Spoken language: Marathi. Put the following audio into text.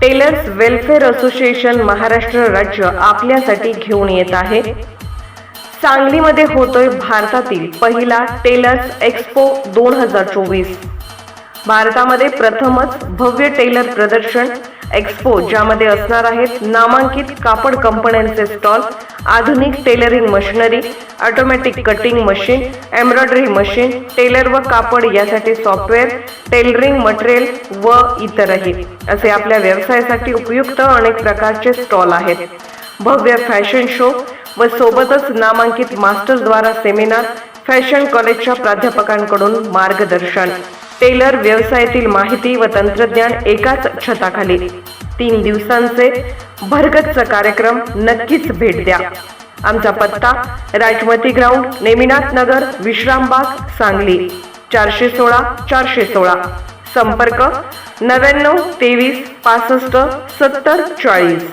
टेलर्स वेलफेअर असोसिएशन महाराष्ट्र राज्य आपल्यासाठी घेऊन येत आहे. सांगलीमध्ये होतोय भारतातील पहिला टेलर्स एक्स्पो दोन हजार चोवीस. भारतामध्ये प्रथमच भव्य टेलर प्रदर्शन एक्स्पो ज्यामध्ये असणार आहेत नामांकित कापड कंपन्यांचे स्टॉल आधुनिक tailoring machinery automatic cutting machine embroidery machine tailor व कापड यासाठी सॉफ्टवेअर टेलरिंग मटेरियल व इतरही असे आपल्या व्यवसायासाठी उपयुक्त अनेक प्रकारचे स्टॉल आहेत. भव्य फॅशन शो व सोबतच नामांकित मास्टर्सद्वारा सेमिनार फॅशन कॉलेजच्या प्राध्यापकांकडून मार्गदर्शन. टेलर व्यवसायातील माहिती व तंत्रज्ञान एकाच छताखाली. तीन दिवसांचे भरगच्च कार्यक्रम नक्कीच भेट द्या. आमचा पत्ता राजमती ग्राउंड नेमिनाथ नगर विश्रामबाग सांगली. चारशे सोळा चारशे सोळा. संपर्क नव्याण्णव तेवीस पासष्ट सत्तर चाळीस.